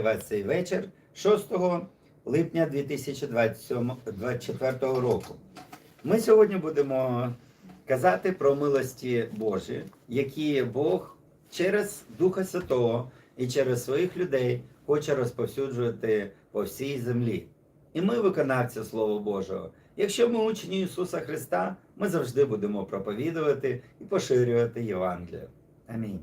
вас цей вечір 6 липня 2024 року. Ми сьогодні будемо казати про милості Божі, які Бог через Духа Святого і через своїх людей хоче розповсюджувати по всій землі. І ми виконавці Слова Божого. Якщо ми учні Ісуса Христа, ми завжди будемо проповідувати і поширювати Євангелію. Амінь.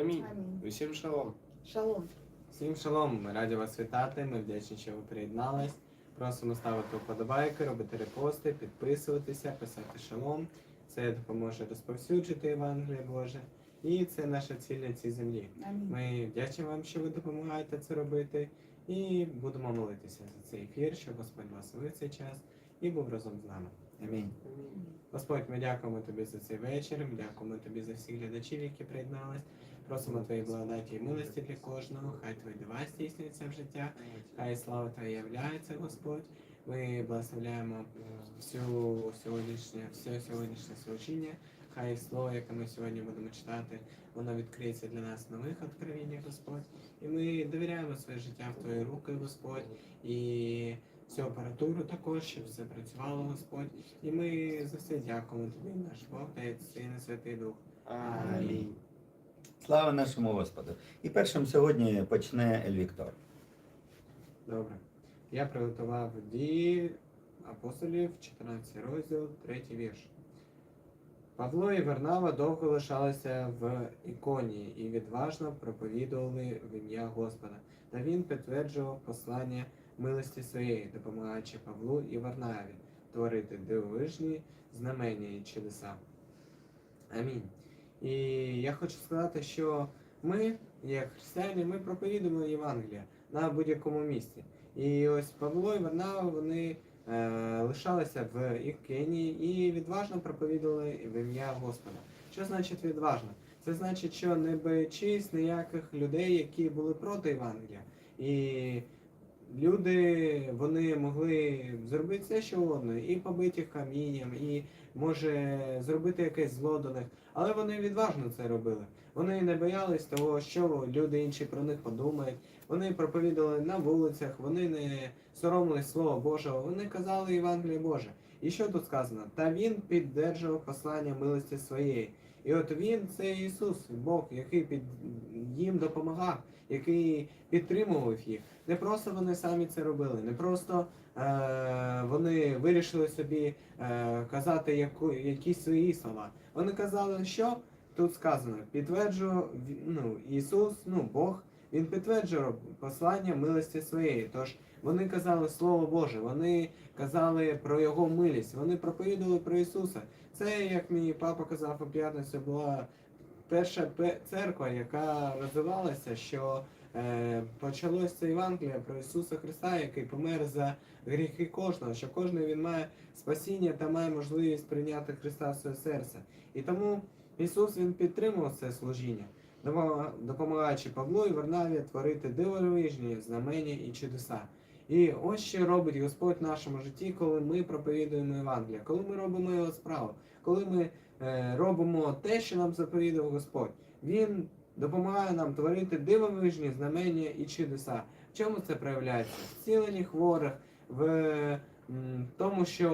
Амінь. Амінь. Усім шалом. Шалом. Всім шалом. Ми раді вас вітати. Ми вдячні, що ви приєднались. Просимо ставити вподобайки, робити репости, підписуватися, писати шалом. Це допоможе розповсюджити Євангеліє Боже. І це наша ціль на цій землі. Амінь. Ми вдячні вам, що ви допомагаєте це робити. І будемо молитися за цей ефір, щоб Господь благословив цей час і був разом з нами. Амінь. Господь, ми дякуємо тобі за цей вечір. Ми дякуємо тобі за всіх глядачів, які приєднались. Просимо твої благодаті і милості для кожного. Хай твої дива здійснюються в життя. Хай слава Твоя являється, Господь. Ми благословляємо всю сьогоднішнє, все сьогоднішнє служіння. Хай слово, яке ми сьогодні будемо читати, воно відкриється для нас в нових откровеннях, Господь. І ми довіряємо своє життя в Твої руки, Господь. І всю апаратуру також, щоб все працювало, Господь. І ми за все дякуємо Тобі, наш Бог, та Син Святий Дух. Амінь. Слава нашому Господу. І першим сьогодні почне Ель Віктор. Добре. Я приготував дії апостолів, 14 розділ, 3 вірш. Павло і Варнава довго лишалися в іконі і відважно проповідували в ім'я Господа. Та він підтверджував послання милості своєї, допомагаючи Павлу і Варнаві творити дивовижні знамення і чудеса. Амінь. І я хочу сказати, що ми, як християни, ми проповідуємо Євангелія на будь-якому місці. І ось Павло і Варнава, вони е, лишалися в Ікені і відважно проповідували в ім'я Господа. Що значить відважно? Це значить, що не боячись ніяких людей, які були проти Євангелія. І люди вони могли зробити все, що угодно, і побити їх камінням, і може зробити якесь зло до них. Але вони відважно це робили. Вони не боялись того, що люди інші про них подумають. Вони проповідували на вулицях, вони не соромились Слова Божого, вони казали Євангеліє Боже. І що тут сказано? Та він піддержував послання милості своєї. І от він це Ісус, Бог, який під їм допомагав, який підтримував їх. Не просто вони самі це робили, не просто вони вирішили собі е, казати яку, якісь свої слова. Вони казали, що тут сказано, підтверджував ну, Ісус, ну Бог, Він підтверджував послання милості своєї. Тож вони казали Слово Боже, вони казали про Його милість, вони проповідували про Ісуса. Це, як мій папа казав у п'ятницю, була перша пе- церква, яка розвивалася, що е, почалося Євангелія про Ісуса Христа, який помер за гріхи кожного, що кожен він має спасіння та має можливість прийняти Христа в своє серце. І тому Ісус Він підтримував це служіння, допомагаючи Павлу і Варнаві творити дивовижні знамення і чудеса. І ось що робить Господь в нашому житті, коли ми проповідуємо Євангелія, коли ми робимо його справу, коли ми е, робимо те, що нам заповідав Господь. Він допомагає нам творити дивовижні знамення і чудеса. В чому це проявляється? В зціленні хворих, в тому, що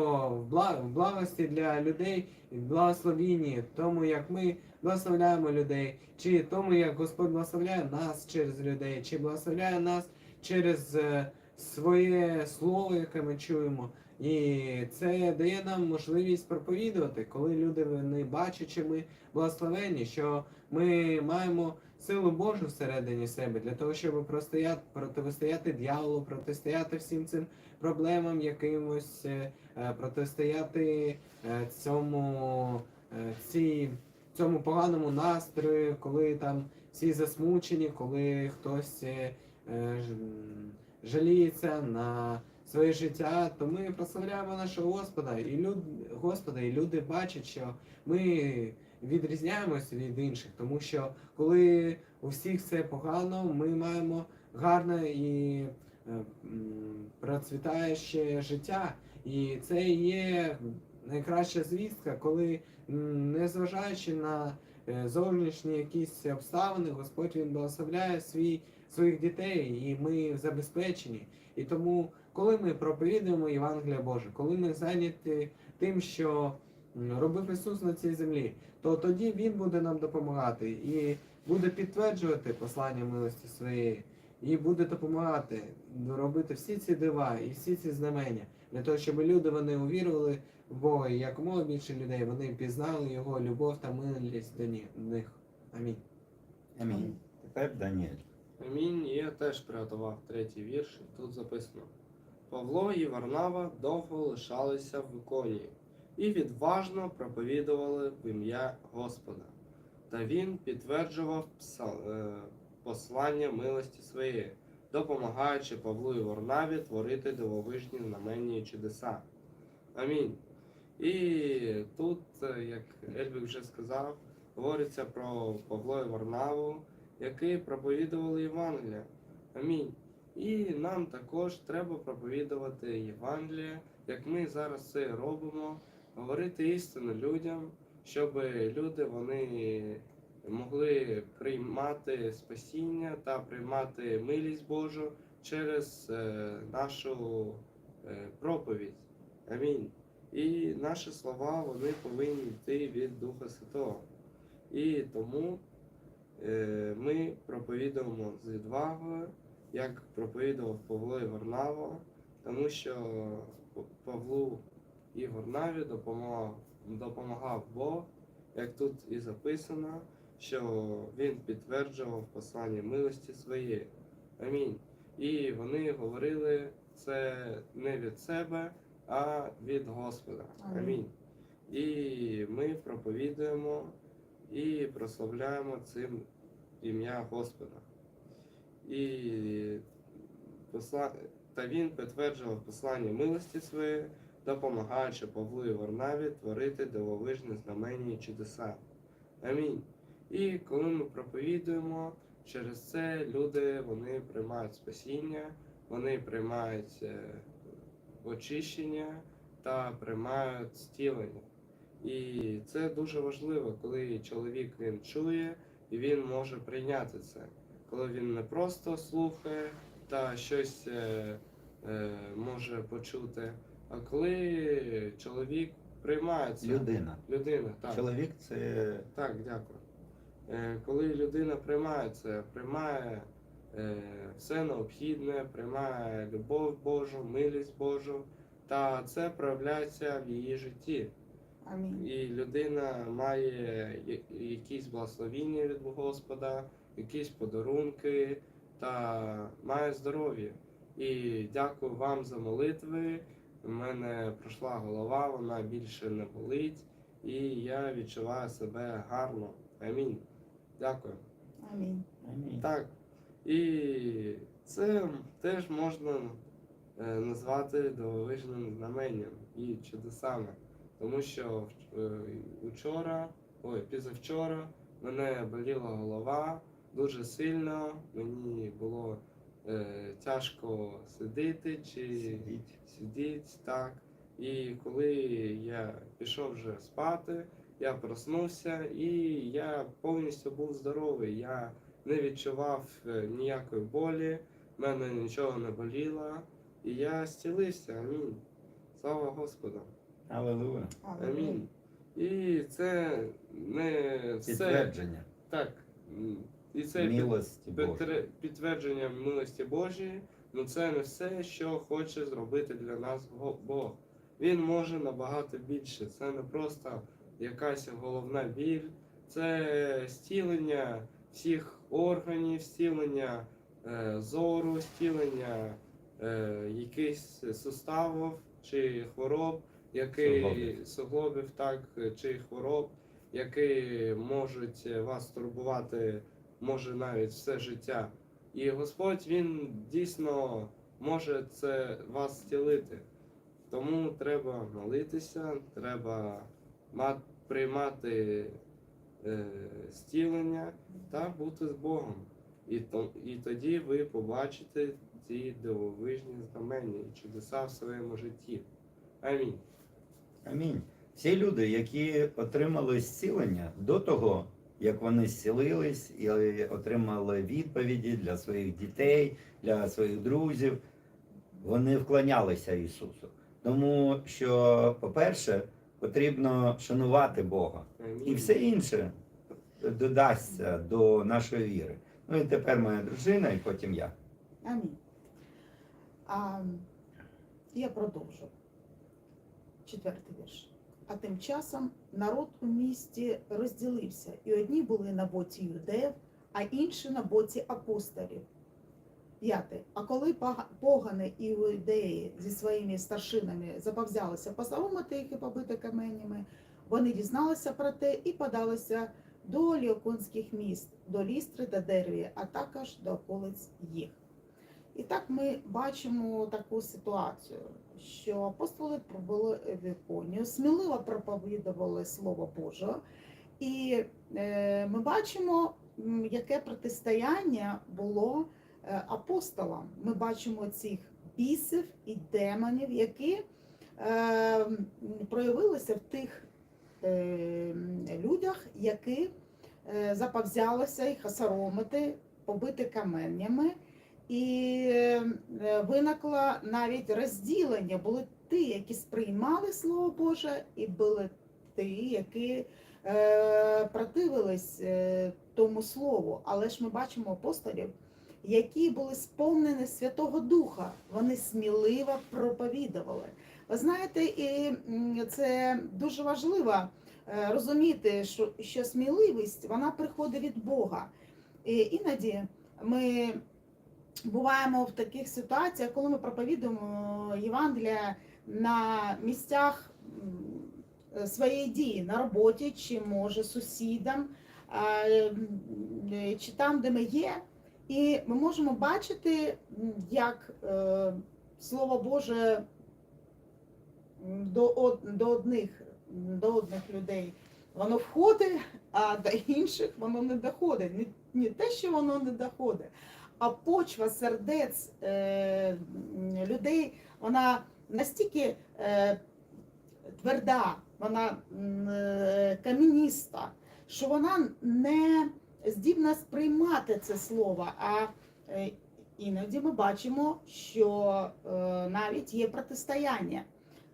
в благості для людей, в благословінні, тому, як ми благословляємо людей, чи тому, як Господь благословляє нас через людей, чи благословляє нас через е, своє слово, яке ми чуємо. І це дає нам можливість проповідувати, коли люди вони бачать, що ми благословені, що ми маємо силу Божу всередині себе для того, щоб простояти, протистояти дьяволу, протистояти всім цим проблемам, якимось, е, е, протистояти е, цьому, цій, цьому поганому настрою, коли там всі засмучені, коли хтось жаліється на своє життя, то ми прославляємо нашого Господа, і люд, Господа, і люди бачать, що ми відрізняємося від інших, тому що коли у всіх все погано, ми маємо гарне і е, процвітаюче життя. І це є найкраща звістка, коли, незважаючи на е, зовнішні якісь обставини, Господь він благословляє свій своїх дітей, і ми забезпечені. І тому, коли ми проповідуємо Євангелія Боже, коли ми зайняті тим, що робив Ісус на цій землі, то тоді Він буде нам допомагати і буде підтверджувати послання милості своєї, і буде допомагати робити всі ці дива і всі ці знамення для того, щоб люди вони увірували в Бога, і якомога більше людей вони пізнали його любов та милість до них. Амінь. Амінь. Тепер Даніель. Амінь. І Я теж приготував третій вірш, тут записано. Павло і Варнава довго лишалися в іконії і відважно проповідували в ім'я Господа. Та він підтверджував е, послання милості своєї, допомагаючи Павлу і Варнаві творити дивовижні знамення і чудеса. Амінь. І тут, е, як Ельбік вже сказав, говориться про Павло і Варнаву, які проповідували Євангелія. Амінь. І нам також треба проповідувати Євангеліє, як ми зараз це робимо, говорити істину людям, щоб люди вони могли приймати спасіння та приймати милість Божу через е, нашу е, проповідь. Амінь. І наші слова вони повинні йти від Духа Святого. І тому Е, ми проповідуємо з відвагою, як проповідував Павло і Варнава, тому що Павлу і Варнаві допомагав, допомагав Бог, як тут і записано, що він підтверджував послання милості своєї. Амінь. І вони говорили це не від себе, а від Господа. Амінь. Амінь. І ми проповідуємо і прославляємо цим ім'я Господа. І посла... Та він підтверджував послання милості своєї, допомагаючи Павлу і Варнаві творити дивовижні знамення і чудеса. Амінь. І коли ми проповідуємо, через це люди вони приймають спасіння, вони приймають е, очищення та приймають зцілення. І це дуже важливо, коли чоловік він чує і він може прийняти це. Коли він не просто слухає та щось е, е, може почути, а коли чоловік приймає це. Людина. Людина, так. Чоловік це Так, дякую. Е, Коли людина приймає це, приймає е, все необхідне, приймає любов Божу, милість Божу, та це проявляється в її житті. Амінь. І людина має якісь благословіння від Господа, якісь подарунки та має здоров'я. І дякую вам за молитви. У мене пройшла голова, вона більше не болить, і я відчуваю себе гарно. Амінь. Дякую. Амінь. Амінь. Так. І це теж можна е, назвати дивовижним знаменням і чудесами. Тому що е, вчора, ой, пізавчора мене боліла голова дуже сильно, мені було е, тяжко сидіти чи Сидіть. сидіти, так. І коли я пішов вже спати, я проснувся і я повністю був здоровий. Я не відчував е, ніякої болі, в мене нічого не боліло, і я зцілився. Амінь. Слава Господу. Аллилуйя. Амінь. І це не все Підтвердження. так. І це під- Милості Божої. Підтвердження милості Божої, ну це не все, що хоче зробити для нас Бог. Він може набагато більше. Це не просто якась головна біль, це стілення всіх органів, стілення е, зору, стілення е, якихось суставів чи хвороб, які Суглобів. суглобів, так, чи хвороб, які можуть вас турбувати може навіть все життя. І Господь Він дійсно може це вас зцілити. Тому треба молитися, треба приймати е, зцілення та бути з Богом. І, то, і тоді ви побачите ці дивовижні знамення і чудеса в своєму житті. Амінь. Амінь. Всі люди, які отримали зцілення до того, як вони зцілились і отримали відповіді для своїх дітей, для своїх друзів. Вони вклонялися Ісусу. Тому що, по-перше, потрібно шанувати Бога. І все інше додасться до нашої віри. Ну і тепер моя дружина, і потім я. Амінь. А, я продовжу. Четвертий вірш. А тим часом народ у місті розділився, і одні були на боці юдеїв, а інші на боці апостолів. П'яте. А коли погани і іудеї зі своїми старшинами заповзялися посоромити їх і побити каменями, вони дізналися про те і подалися до ліоконських міст, до Лістри та Дервії, а також до околиць їх. І так ми бачимо таку ситуацію, що апостоли пробули в Іконію, сміливо проповідували Слово Боже, і е, ми бачимо, яке протистояння було е, апостолам. Ми бачимо цих бісів і демонів, які е, проявилися в тих людях, які заповзялися їх осоромити, побити каменнями. І е, виникло навіть розділення. Були ті, які сприймали Слово Боже, і були ті, які е, противились е, тому слову. Але ж ми бачимо апостолів, які були сповнені Святого Духа. Вони сміливо проповідували. Ви знаєте, і це дуже важливо розуміти, що, що сміливість вона приходить від Бога. І іноді ми буваємо в таких ситуаціях, коли ми проповідуємо Євангелія на місцях своєї дії, на роботі, чи може сусідам, чи там, де ми є. І ми можемо бачити, як е, Слово Боже до, до, одних, до одних людей воно входить, а до інших воно не доходить. Не, не те, що воно не доходить, а почва сердець е, людей, вона настільки е, тверда, вона е, кам'яніста, що вона не здібна сприймати це слово. А е, іноді ми бачимо, що е, навіть є протистояння,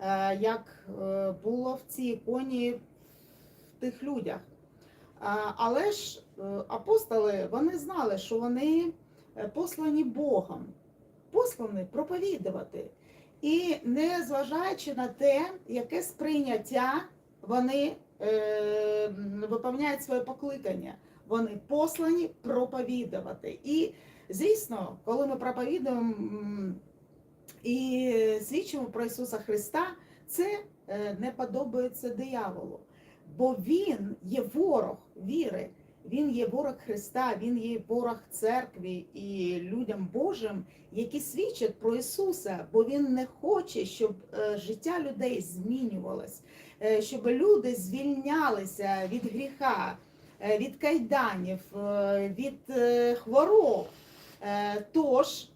е, як е, було в цій іконі в тих людях. Але ж е, апостоли вони знали, що вони послані Богом, послані проповідувати. І не зважаючи на те, яке сприйняття вони е, виповняють своє покликання, вони послані проповідувати. І звісно, коли ми проповідуємо і свідчимо про Ісуса Христа, це е, не подобається дияволу, бо Він є ворог віри. Він є ворог Христа, Він є ворог церкві і людям Божим, які свідчать про Ісуса, бо Він не хоче, щоб е, життя людей змінювалось, е, щоб люди звільнялися від гріха, е, від кайданів, від хвороб. Тож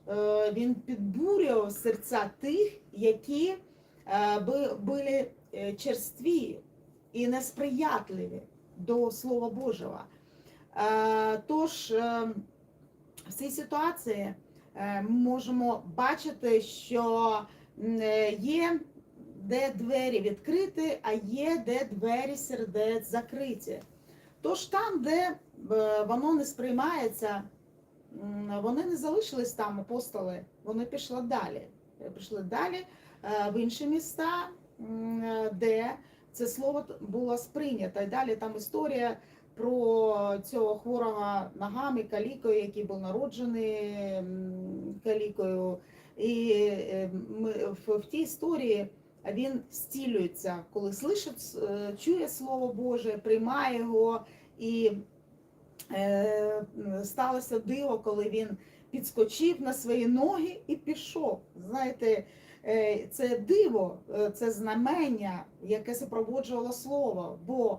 він підбурював серця тих, які були черстві і несприятливі до Слова Божого. Е, Тож е, в цій ситуації е, ми можемо бачити, що є де двері відкриті, а є де двері сердець закриті. Тож там, де воно не сприймається, вони не залишились там, апостоли, вони пішли далі. Пішли далі в інші міста, де це слово було сприйнято. І далі там історія про цього хворого ногами, калікою, який був народжений калікою. І е, в, тій історії він стілюється, коли слышить, е, чує Слово Боже, приймає його. І е, сталося диво, коли він підскочив на свої ноги і пішов. Знаєте, це диво, це знамення, яке супроводжувало слово. Бо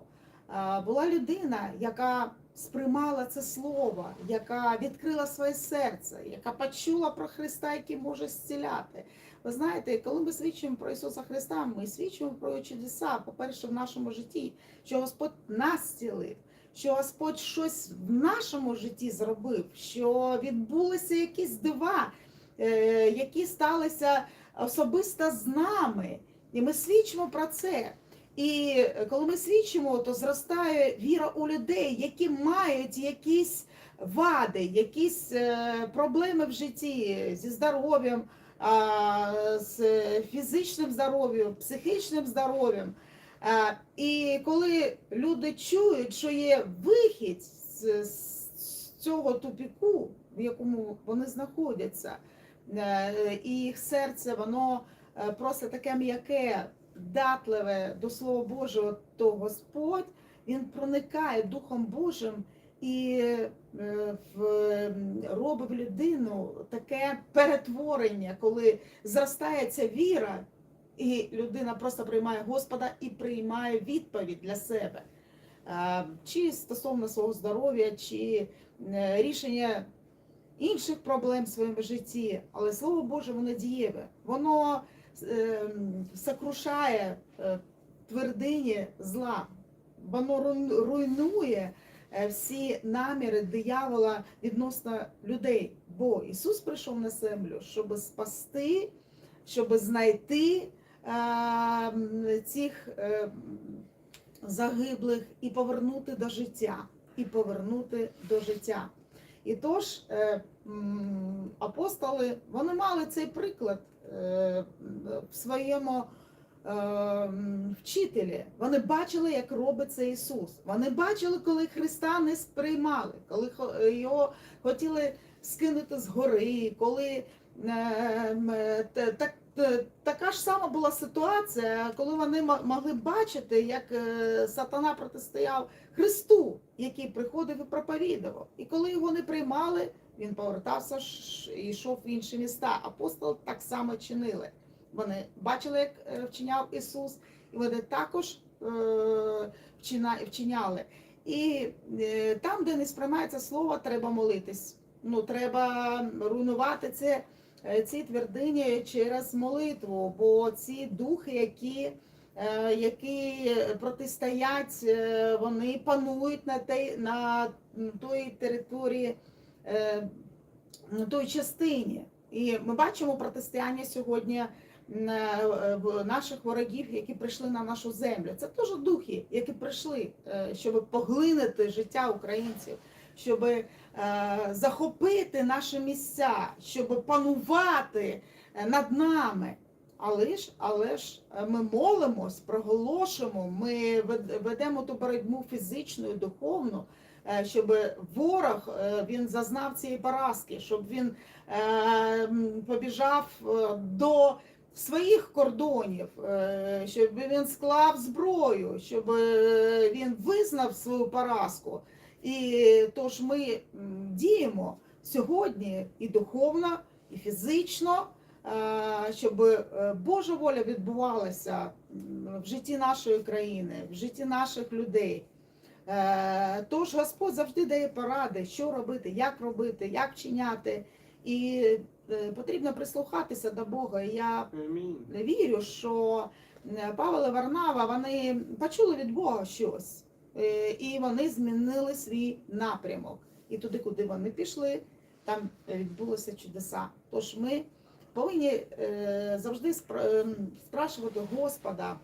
була людина, яка сприймала це слово, яка відкрила своє серце, яка почула про Христа, який може зціляти. Ви знаєте, коли ми свідчимо про Ісуса Христа, ми свідчимо про чудеса, по-перше, в нашому житті, що Господь нас зцілив, що Господь щось в нашому житті зробив, що відбулися якісь дива, е, які сталися особисто з нами. І ми свідчимо про це. І коли ми свідчимо, то зростає віра у людей, які мають якісь вади, якісь е, проблеми в житті зі здоров'ям, з фізичним здоров'ям, психічним здоров'ям. І коли люди чують, що є вихід з, цього тупіку, в якому вони знаходяться, е, і їх серце, воно е, просто таке м'яке, датливе до Слова Божого, то Господь він проникає Духом Божим і е, робить в людину таке перетворення, коли зростає ця віра, і людина просто приймає Господа і приймає відповідь для себе. Чи стосовно свого здоров'я, чи е, рішення інших проблем в своєму житті, але Слово Боже, воно дієве, воно сокрушає е, твердині зла, воно руйнує е, всі наміри диявола відносно людей. Бо Ісус прийшов на землю, щоб спасти, щоб знайти е, цих е, загиблих і повернути до життя. І повернути до життя. І тож е, апостоли вони мали цей приклад е, в своєму е, вчителі. Вони бачили, як робить це Ісус. Вони бачили, коли Христа не сприймали, коли його хотіли скинути з гори, коли так- та- така ж сама була ситуація, коли вони могли бачити, як е, сатана протистояв Христу, який приходив і проповідував. І коли його не приймали, він повертався і йшов в інші міста. Апостоли так само чинили. Вони бачили, як е, вчиняв Ісус, і вони також е, вчиняли. І е, там, де не сприймається слово, треба молитись. Ну, треба руйнувати це, е, ці твердині через молитву, бо ці духи, які, е, які протистоять, е, вони панують на, те, на той території, е, на той частині. І ми бачимо протистояння сьогодні е, наших ворогів, які прийшли на нашу землю. Це теж духи, які прийшли, е, щоб поглинути життя українців, щоб е, захопити наші місця, щоб панувати е, над нами. Але ж, але ж е, ми молимось, проголошуємо, ми ведемо ту боротьбу фізичну і духовну, щоб ворог він зазнав цієї поразки, щоб він побіжав до своїх кордонів, щоб він склав зброю, щоб він визнав свою поразку. І тож ми діємо сьогодні і духовно, і фізично, е, щоб е, Божа воля відбувалася в житті нашої країни, в житті наших людей. Е, Тож Господь завжди дає поради, що робити, як робити, як вчиняти. І потрібно прислухатися до Бога. Я вірю, що Павел і Варнава вони почули від Бога щось, і вони змінили свій напрямок. І туди, куди вони пішли, там відбулися чудеса. Тож ми повинні е, завжди спрашувати Господа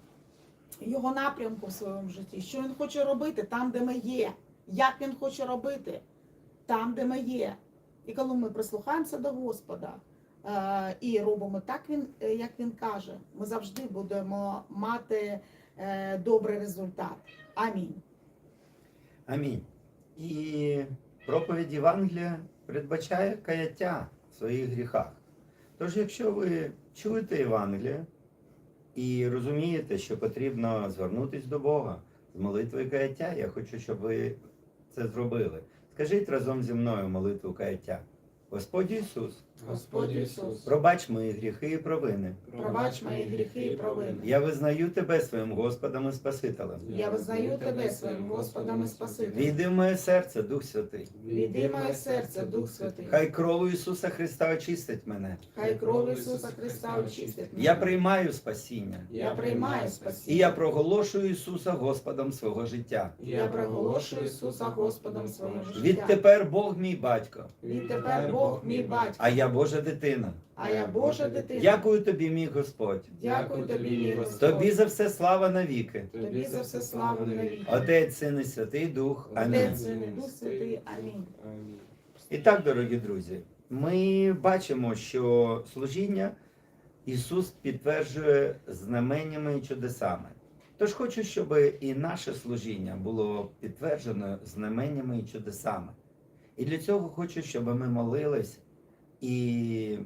його напрямку в своєму житті, що він хоче робити там, де ми є, як він хоче робити там, де ми є. І коли ми прислухаємося до Господа е, і робимо так, е, як він каже, ми завжди будемо мати е, добрий результат. Амінь. Амінь. І проповідь Євангелія передбачає каяття в своїх гріхах. Тож, якщо ви чуєте Євангеліє і розумієте, що потрібно звернутися до Бога з молитвою каяття, я хочу, щоб ви це зробили. Скажіть разом зі мною молитву каяття. Господь Ісус, Господь Ісус, Пробач мої гріхи і провини. Пробач мої гріхи і провини. Я визнаю тебе своїм Господом і Спасителем. Я визнаю тебе своїм Господом і Спасителем. Війди в моє серце, Дух Святий. Війди в моє серце, Дух Святий. Хай кров Ісуса Христа очистить мене. Хай кров Ісуса Христа очистить мене. Я приймаю спасіння. Я приймаю І я проголошую Ісуса Господом свого життя. Я проголошую Ісуса Господом свого життя. Відтепер Бог мій батько, Відтепер Бог мій батько, а я Божа дитина. а я Божа дитина. Дякую тобі, мій Господь. Дякую тобі, мій Господь. Тобі за все слава навіки. Тобі за все славу навіки. Отець, Син і Святий Дух. Амінь. Отець, Син і Дух Святий. Амінь. І так, дорогі друзі, ми бачимо, що служіння Ісус підтверджує знаменнями і чудесами. Тож хочу, щоб і наше служіння було підтверджено знаменнями і чудесами. І для цього хочу, щоб ми молились і,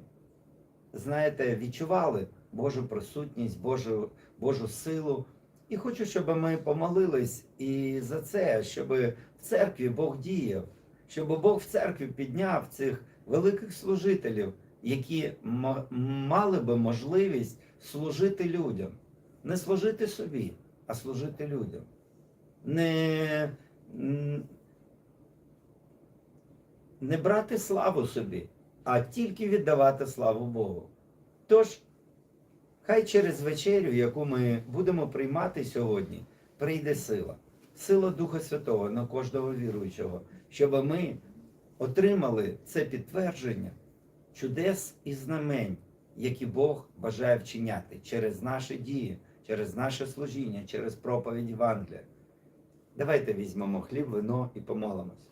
знаєте, відчували Божу присутність, Божу, Божу силу. І хочу, щоб ми помолились і за це, щоб в церкві Бог діяв, щоб Бог в церкві підняв цих великих служителів, які мали би можливість служити людям, не служити собі, а служити людям. Не, не брати славу собі, а тільки віддавати славу Богу. Тож, хай через вечерю, яку ми будемо приймати сьогодні, прийде сила, сила Духа Святого на кожного віруючого, щоб ми отримали це підтвердження чудес і знамень, які Бог бажає вчиняти через наші дії, через наше служіння, через проповідь Євангелія. Давайте візьмемо хліб, вино і помолимось.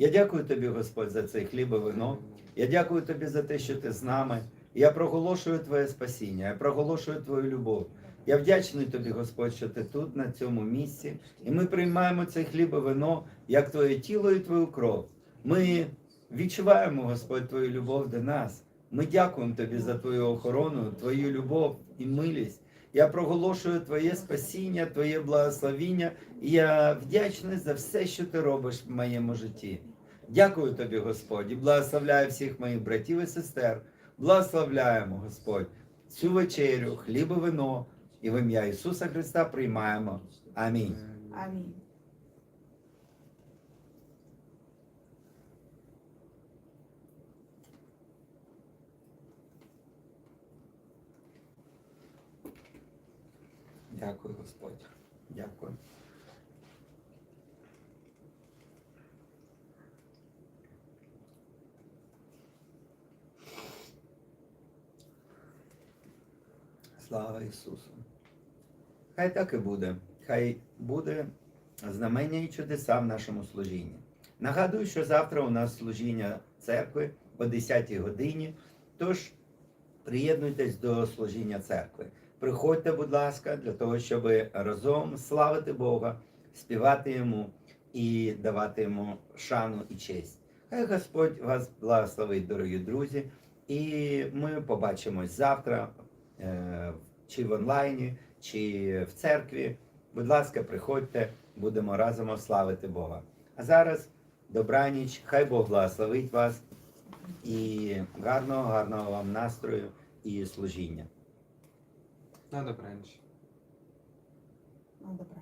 Я дякую тобі, Господь, за цей хліб і вино. Я дякую тобі за те, що ти з нами. Я проголошую Твоє спасіння, я проголошую Твою любов. Я вдячний тобі, Господь, що ти тут, на цьому місці, і ми приймаємо цей хліб і вино, як Твоє тіло і Твою кров. Ми відчуваємо, Господь, Твою любов до нас. Ми дякуємо Тобі за Твою охорону, Твою любов і милість. Я проголошую Твоє спасіння, Твоє благословіння, і я вдячний за все, що ти робиш в моєму житті. Дякую тобі, Господь, і благословляю всіх моїх братів і сестер. Благословляємо, Господь, цю вечерю, хліб і вино, і в ім'я Ісуса Христа приймаємо. Амінь. Амінь. Дякую, Господь. Дякую. Слава Ісусу. Хай так і буде. Хай буде знамення і чудеса в нашому служінні. Нагадую, що завтра у нас служіння церкви о 10 годині. Тож приєднуйтесь до служіння церкви. Приходьте, будь ласка, для того, щоб разом славити Бога, співати Йому і давати йому шану і честь. Хай Господь вас благословить, дорогі друзі, і ми побачимось завтра, чи в онлайні, чи в церкві. Будь ласка, приходьте, будемо разом славити Бога. А зараз добраніч, хай Бог благословить вас і гарного, гарного вам настрою і служіння. На добраніч. На добраніч.